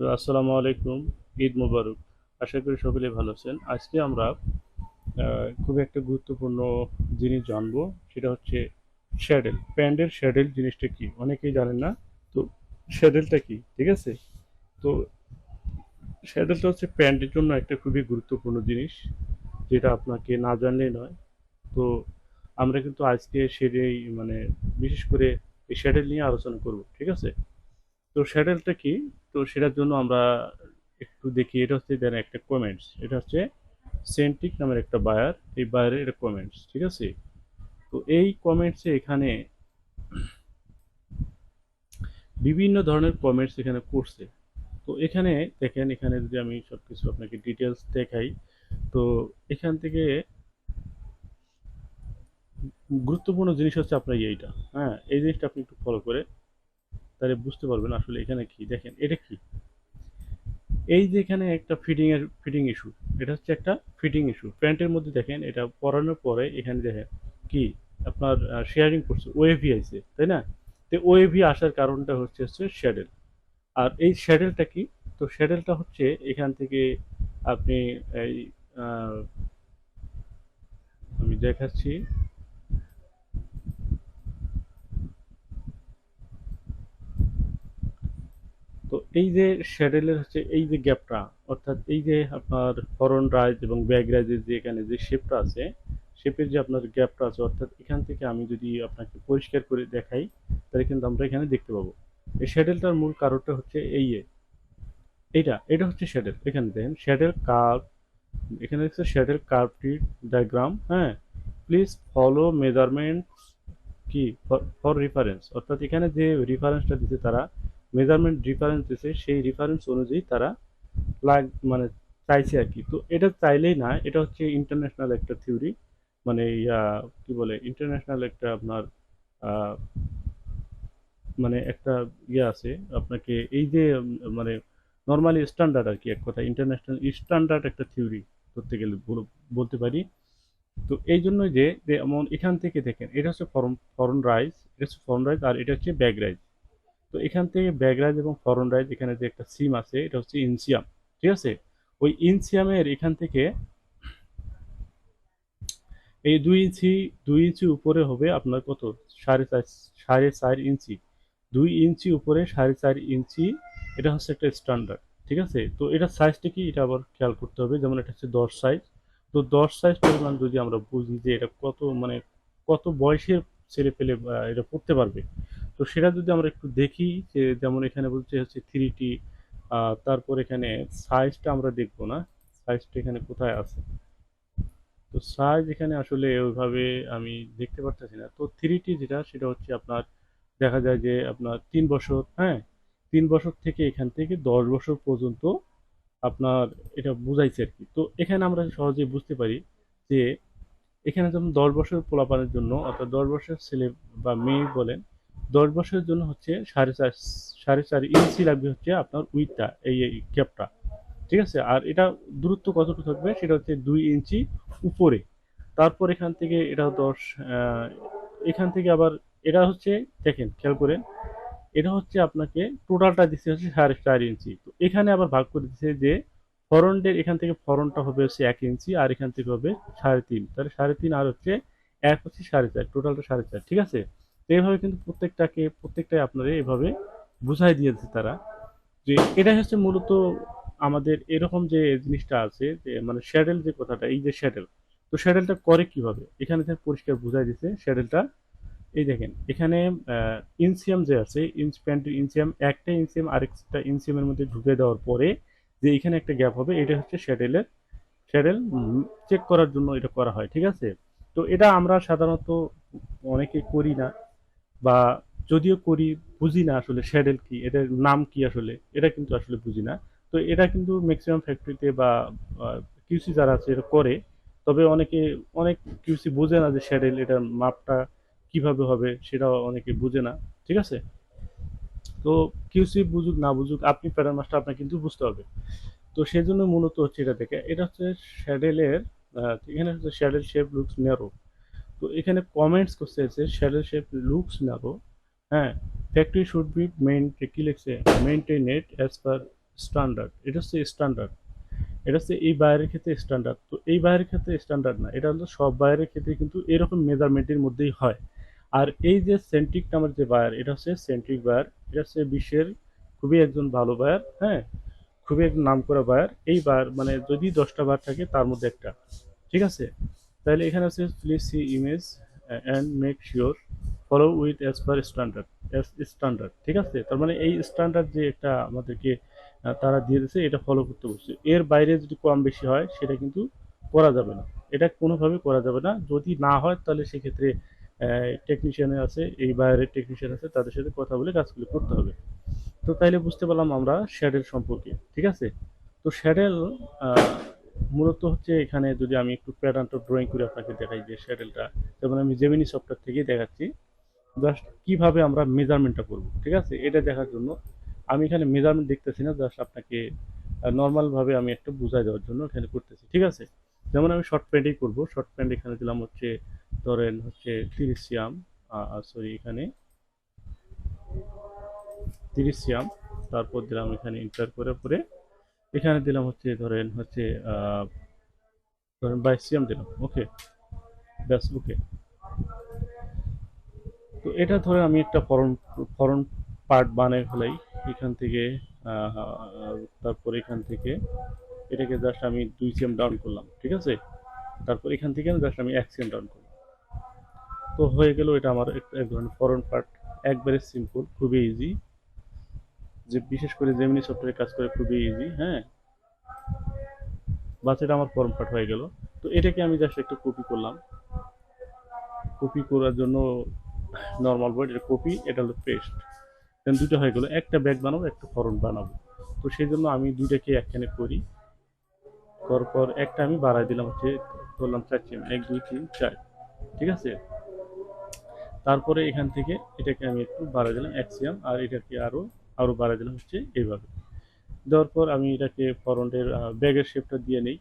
তো আসসালামু আলাইকুম, ঈদ মোবারক। আশা করি সকলে ভালো আছেন। আজকে আমরা খুব একটা গুরুত্বপূর্ণ জিনিস জানব, সেটা হচ্ছে শ্যাডেল। প্যান্ডের শ্যাডেল জিনিসটা কি? অনেকেই জানেন না। তো শ্যাডেলটা কি? ঠিক আছে? তো শ্যাডেলটা হচ্ছে প্যান্টের জন্য একটা খুবই গুরুত্বপূর্ণ জিনিস, যেটা আপনাকে না জানলেই নয়। তো আমরা কিন্তু আজকে সেটাই মানে বিশেষ করে এই শ্যাডেল নিয়ে আলোচনা করব, ঠিক আছে? তো শ্যাডেলটা কি? তো সেটার জন্য আমরা একটু দেখি, এটা হচ্ছে দেন একটা কমেন্টস এটা হচ্ছে সেন্টিক নামের একটা বায়ার এই বায়ারের এটা কমেন্টস ঠিক আছে? তো এই কমেন্টসে এখানে বিভিন্ন ধরনের কমেন্টস এখানে করছে। তো এখানে দেখেন, এখানে যদি আমি সব কিছু আপনাকে ডিটেলস দেখাই, তো এখান থেকে গুরুত্বপূর্ণ জিনিস হচ্ছে আপনার এইটা হ্যাঁ? এই জিনিসটা আপনি একটু ফলো করে তাহলে বুঝতে পারবেন আসলে এখানে কি। দেখেন, এটা কি? এই যে এখানে একটা ফিটিং এর ফিটিং ইস্যু এটা হচ্ছে একটা ফিটিং ইস্যু প্যান্টের মধ্যে দেখেন, এটা পরানোর পরে এখানে দেখেন কি? আপনার শেয়ারিং করছে ওয়েভি আইছে, তাই না? তো ওয়েভি আসার কারণটা হচ্ছে হচ্ছে শ্যাডেল। আর এই শ্যাডেলটা কি? তো শ্যাডেলটা হচ্ছে এখান থেকে আপনি এই আমি দেখাচ্ছি। তো এই যে শ্যাডেলের হচ্ছে এই যে গ্যাপটা অর্থাৎ এই যে আপনার ফরন রাইজ এবং ব্যাক রাইজের যে এখানে যে শেপটা আছে শেপের যে আপনার গ্যাপটা আছে, অর্থাৎ এখান থেকে আমি যদি আপনাকে পরিষ্কার করে দেখাই, তাহলে কিন্তু আমরা এখানে দেখতে পাবো। এই শ্যাডেলটার মূল কারণটা হচ্ছে এই এইটা, এটা হচ্ছে শ্যাডেল এখানে দেখেন শ্যাডেল কার্ভ এখানে দেখছে শ্যাডেল কার্ভটি ডায়াগ্রাম হ্যাঁ? প্লিজ ফলো মেজারমেন্ট কি ফর রেফারেন্স অর্থাৎ এখানে যে রেফারেন্সটা দিতে তারা মেজারমেন্ট রেফারেন্স দিছে, সেই রেফারেন্স অনুযায়ী তারা লাগ মানে চাইছে আর কি। তো এটা চাইলেই না, এটা হচ্ছে ইন্টারন্যাশনাল একটা থিওরি মানে ইয়া কি বলে ইন্টারন্যাশনাল একটা আপনার মানে একটা ইয়ে আছে, আপনাকে এই যে মানে নর্মালি স্ট্যান্ডার্ড আর কি এক কথা ইন্টারন্যাশনাল স্ট্যান্ডার্ড একটা থিওরি ধরতে গেলে বলতে পারি। তো এই জন্য যে যে এমন এখান থেকে দেখেন, এটা হচ্ছে ফরন ফরন রাইজ এটা হচ্ছে ফরন রাইজ আর এটা হচ্ছে ব্যাগ রাইজ তো এখান থেকে ব্যাক রাইজ এবং ফরন রাইজ এখানে যে একটা সিম আছে, এটা হচ্ছে ইনসিয়াম, ঠিক আছে? ওই ইনসিয়ামের এখান থেকে এই দুই ইঞ্চি দুই ইঞ্চি উপরে হবে আপনার কত? সাড়ে চার সাড়ে চার ইঞ্চি। দুই ইঞ্চি উপরে সাড়ে চার ইঞ্চি, এটা হচ্ছে একটা স্ট্যান্ডার্ড ঠিক আছে? তো এটা সাইজটা কি? এটা আবার খেয়াল করতে হবে, যেমন এটা হচ্ছে দশ সাইজ তো দশ সাইজ পরিমাণ যদি আমরা বুঝি যে এটা কত মানে কত বয়সের ছেলে পেলে এটা পড়তে পারবে তো সেটা যদি আমরা একটু দেখি যে যেমন এখানে বলছে হচ্ছে থ্রি টি তারপর এখানে সাইজটা আমরা দেখব না। সাইজটা এখানে কোথায় আছে? তো সাইজ এখানে আসলে ওইভাবে আমি দেখতে পারতেছি না। তো থ্রি টি যেটা, সেটা হচ্ছে আপনার দেখা যায় যে আপনার তিন বছর হ্যাঁ? তিন বছর থেকে এখান থেকে দশ বছর পর্যন্ত আপনার এটা বুঝাইছে আর কি তো এখানে আমরা সহজেই বুঝতে পারি যে এখানে যেমন দশ বছর পোলাপানের জন্য, অর্থাৎ দশ বছর ছেলে বা মেয়ে বলেন দশ বছরের জন্য হচ্ছে সাড়ে চার সাড়ে চার ইঞ্চি লাগবে হচ্ছে আপনার উইথটা এই গ্যাপটা ঠিক আছে? আর এটা দূরত্ব কতটুকু থাকবে? সেটা হচ্ছে দুই ইঞ্চি উপরে। তারপর এখান থেকে এটা দশ এখান থেকে আবার এটা হচ্ছে, দেখেন, খেয়াল করেন, এটা হচ্ছে আপনাকে টোটালটা দিচ্ছে হচ্ছে সাড়ে চার ইঞ্চি তো এখানে আবার ভাগ করে দিচ্ছে যে ফরন্টের এখান থেকে ফরনটা হবে হচ্ছে এক ইঞ্চি আর এখান থেকে হবে সাড়ে তিন। তাহলে সাড়ে তিন আর হচ্ছে এক হচ্ছে সাড়ে চার টোটালটা সাড়ে চার। ঠিক আছে? তো এইভাবে কিন্তু প্রত্যেকটাকে, প্রত্যেকটাই আপনারা এভাবে বুঝাই দিয়েছে তারা যে এটা হচ্ছে মূলত আমাদের এরকম যে জিনিসটা আছে যে মানে শ্যাডেল যে কথাটা, এই যে শ্যাডেল তো শ্যাডেলটা করে কীভাবে? এখানে যে পরিষ্কার বুঝাই দিছে শ্যাডেলটা এই দেখেন, এখানে ইনসিয়াম যে আছে প্যান্টের ইনসিয়াম, একটা ইনসিয়াম আরেকটা ইনসিয়ামের মধ্যে ঢুকে দেওয়ার পরে যে এখানে একটা গ্যাপ হবে, এটা হচ্ছে শ্যাডেলের শ্যাডেল চেক করার জন্য এটা করা হয়, ঠিক আছে? তো এটা আমরা সাধারণত অনেকে করি না বা যদিও করি, বুঝি না আসলে শ্যাডেল কি, এটার নাম কি আসলে, এটা কিন্তু আসলে বুঝি না। তো এটা কিন্তু ম্যাক্সিমাম ফ্যাক্টরিতে বা কিউসি যারা আছে এটা করে, তবে অনেকে, অনেক কিউসি বোঝে না যে শ্যাডেল এটার মাপটা কীভাবে হবে, সেটাও অনেকে বুঝে না, ঠিক আছে? তো কিউসি বুঝুক না বুঝুক, আপনি প্যাটার্ন মাস্টার আপনার কিন্তু বুঝতে হবে। তো সেজন্য মূলত হচ্ছে এটা দেখে, এটা হচ্ছে শ্যাডেলের এখানে হচ্ছে শ্যাডেল শেপ লুকস ন্যারো তো এখানে কমেন্টস করতে হচ্ছে শ্যাডেল শেপ লুকস ন্যারো হ্যাঁ ফ্যাক্টরি শুড বি মেইন কি লিখছে? মেনটেনেড অ্যাজ পার স্ট্যান্ডার্ড এটা হচ্ছে স্ট্যান্ডার্ড এটা হচ্ছে এই বাইরের ক্ষেত্রে স্ট্যান্ডার্ড তো এই বাইরের ক্ষেত্রে স্ট্যান্ডার্ড না। এটা হলো সব বাইরের ক্ষেত্রে কিন্তু এরকম মেজারমেন্টের মধ্যেই হয়। আর এই যে সেন্ট্রিক নামের যে বায়ার এটা হচ্ছে সেন্ট্রিক বায়ার এটা হচ্ছে বিশ্বের খুবই একজন ভালো বায়ার হ্যাঁ? খুবই একজন নাম করা বায়ার এই বায়ার মানে যদি দশটা বার থাকে, তার মধ্যে একটা। ঠিক আছে? তাহলে এখানে আছে please see image and make sure follow with as per standard as standard ঠিক আছে? তার মানে এই স্ট্যান্ডার্ড যে একটা আমাদেরকে তারা দিয়ে দিয়েছে, এটা ফলো করতে বলছে এর বাইরে যদি কম বেশি হয়, সেটা কিন্তু করা যাবে না। এটা কোনোভাবে করা যাবে না। যদি না হয়, তাহলে সেক্ষেত্রে টেকনিশিয়ানে আছে, এই বাইরের টেকনিশিয়ান আছে, তাদের সাথে কথা বলে কাজগুলো করতে হবে। তো তাইলে বুঝতে পারলাম আমরা শ্যাডেল সম্পর্কে, ঠিক আছে? তো শ্যাডেল মূলত হচ্ছে এখানে যদি আমি একটু প্যাটার্নটা ড্রয়িং করে আপনাকে দেখাই যে শ্যাডেলটা যেমন আমি জেমিনি সফটওয়্যার থেকেই দেখাচ্ছি। জাস্ট কীভাবে আমরা মেজারমেন্টটা করব, ঠিক আছে? এটা দেখার জন্য আমি এখানে মেজারমেন্ট দেখতেছি না জাস্ট আপনাকে নর্মালভাবে আমি একটু বুঝাই দেওয়ার জন্য এখানে করতেছি, ঠিক আছে? যেমন আমি শর্ট প্যান্টেই করব শর্ট প্যান্ট এখানে দিলাম হচ্ছে, ধরেন হচ্ছে তিরিশ সিয়াম সরি এখানে তিরিশ সিয়াম তারপর দিলাম এখানে ইন্টার করে পরে এখানে দিলাম হচ্ছে, ধরেন হচ্ছে ধরেন বাইশ দিলাম ওকে ব্যাস ওকে তো এটা ধরে আমি একটা ফরন ফরন পার্ট বানিয়ে ফেলাই, এখান থেকে তারপর এখান থেকে, এটাকে জাস্ট আমি দুই সিএম ডাউন করলাম, ঠিক আছে? তারপর এখান থেকে জাস্ট আমি এক সিএম ডাউন করলাম। তো হয়ে গেল এটা আমার এক ধরনের ফরন পার্ট, একবারে সিম্পল খুবই ইজি যে বিশেষ করে জেমিনি সফটওয়্যারে কাজ করে খুবই ইজি হ্যাঁ? বাস এটা আমার ফর্ম পার্ট হয়ে গেল। তো এটাকে আমি জাস্ট একটু কপি করলাম। কপি করার জন্য নর্মাল বোর্ড এটা কপি এটা হলো পেস্ট দেন দুটো হয়ে গেলো, একটা ব্যাগ বানাবো, একটা ফরন বানাবো। তো সেই জন্য আমি দুইটাকে একখানে করি। করার পর একটা আমি বাড়াই দিলাম, হচ্ছে ধরলাম চার এক, দুই, তিন, চার। ঠিক আছে? তারপরে এখান থেকে এটাকে আমি একটু বাড়াই দিলাম এক আর এটাকে আরও আরও বাড়াই দিলাম হচ্ছে এইভাবে। দেওয়ার পর আমি এটাকে ফরন্টের ব্যাগের শেপটা দিয়ে নেই।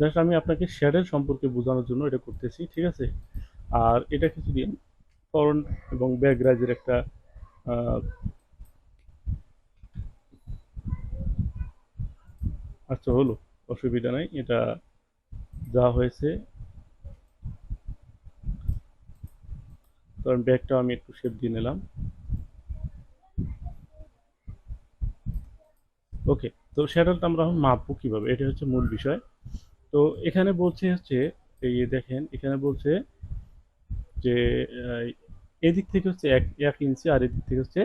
জাস্ট আমি আপনাকে শেডের সম্পর্কে বোঝানোর জন্য এটা করতেছি, ঠিক আছে? আর এটাকে যদি ফরন্ট এবং ব্যাক রাইজের একটা আচ্ছা হলো, অসুবিধা নাই, এটা যা হয়েছে। কারণ ব্যাগটা আমি একটু শেপ দিয়ে নিলাম। ওকে তো শ্যাডোলটা আমরা মাপবো কীভাবে? এটা হচ্ছে মূল বিষয়। তো এখানে বলছে হচ্ছে, এই দেখেন, এখানে বলছে যে এদিক থেকে হচ্ছে এক এক ইঞ্চি আর এদিক থেকে হচ্ছে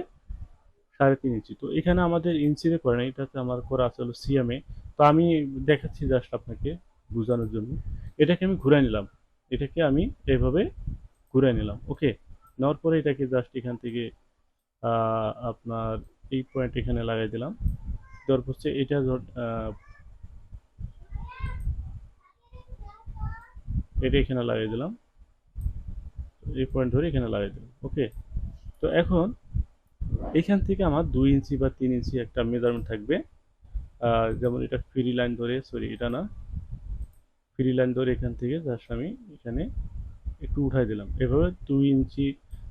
সাড়ে তিন ইঞ্চি। তো এখানে আমাদের ইঞ্চিতে করে না এটাতে আমার করা আছে হলো সিএমএ। তো আমি দেখাচ্ছি জাস্ট আপনাকে বোঝানোর জন্য। এটাকে আমি ঘুরাই নিলাম। এটাকে আমি এইভাবে ঘুরাই নিলাম। ওকে নেওয়ার পরে এটাকে জাস্ট এখান থেকে আপনার এই পয়েন্ট এখানে লাগাই দিলাম। দেওয়ার হচ্ছে এটা এটা এখানে লাগিয়ে দিলাম। এই পয়েন্ট ধরে এখানে লাগিয়ে দিলাম। ওকে তো এখন এখান থেকে আমার দুই ইঞ্চি বা তিন ইঞ্চি একটা মেজারমেন্ট থাকবে। যেমন এটা ফ্রি লাইন ধরে সরি এটা না, ফ্রি লাইন ধরে এখান থেকে জাস্ট আমি এখানে একটু উঠাই দিলাম। এভাবে দুই ইঞ্চি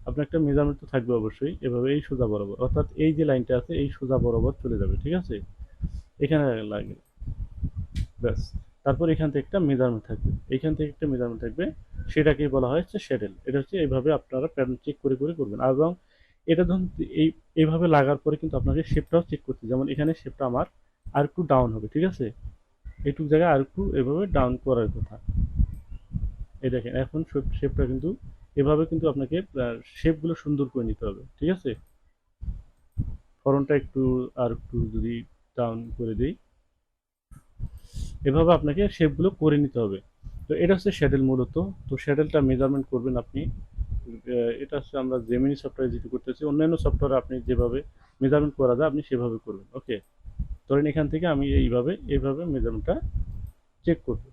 আপনার একটা মেজারমেন্ট তো থাকবে অবশ্যই, এভাবে এই সোজা বরাবর, অর্থাৎ এই যে লাইনটা আছে, এই সোজা বরাবর চলে যাবে, ঠিক আছে? এখানে লাগে, ব্যাস। তারপর এখান থেকে একটা মেজারমেন্ট থাকবে। এখান থেকে একটা মেজারমেন্ট থাকবে, সেটাকেই বলা হয় হচ্ছে শ্যাডেল এটা হচ্ছে এইভাবে আপনারা প্যাটার্ন চেক করে করে করবেন। এবং এটা ধরুন, এই, এইভাবে লাগার পরে কিন্তু আপনাকে শেপটাও চেক করতে যেমন এখানে শেপটা আমার আর একটু ডাউন হবে, ঠিক আছে? এইটুক জায়গায় আর একটু এভাবে ডাউন করার কথা। এই দেখেন, এখন শেপটা কিন্তু এভাবে কিন্তু আপনাকে শেপগুলো সুন্দর করে নিতে হবে, ঠিক আছে? ফরনটা একটু আর একটু যদি ডাউন করে দিই, এভাবে আপনাকে শেপগুলো করে নিতে হবে। তো এটা হচ্ছে শ্যাডেল মূলত। তো শ্যাডেলটা মেজারমেন্ট করবেন আপনি। এটা হচ্ছে আমরা জেমিনি সফটওয়্যার যেটি করতেছি, অন্যান্য সফটওয়্যার আপনি যেভাবে মেজারমেন্ট করা যায়, আপনি সেভাবে করবেন ওকে ধরেন এখান থেকে আমি এইভাবে এইভাবে মেজারমেন্টটা চেক করব।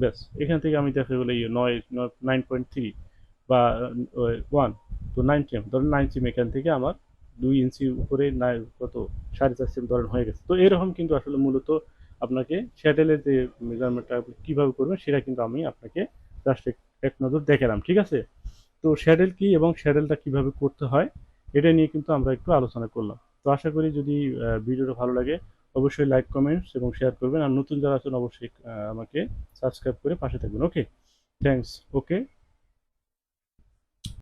ব্যাস, এখান থেকে আমি দেখা গেলো নয় নাইন পয়েন্ট থ্রি বা ওয়ান তো নাইন সিএম ধরেন নাইন সিএম এখান থেকে আমার দুই ইঞ্চি উপরে না কত? সাড়ে চার সেম ধরেন হয়ে গেছে। তো এরকম কিন্তু আসলে মূলত আপনাকে স্যাটেলের যে মেজারমেন্টটা কীভাবে করবেন, সেটা কিন্তু আমি আপনাকে জাস্ট এক নজর দেখালাম, ঠিক আছে? তো শ্যাডেল কি এবং শ্যাডেলটা কীভাবে করতে হয়, এটা নিয়ে কিন্তু আমরা একটু আলোচনা করলাম। তো আশা করি যদি ভিডিওটা ভালো লাগে, অবশ্যই লাইক কমেন্টস এবং শেয়ার করবেন। আর নতুন যারা আছেন, অবশ্যই আমাকে সাবস্ক্রাইব করে পাশে থাকবেন। Okay thanks okay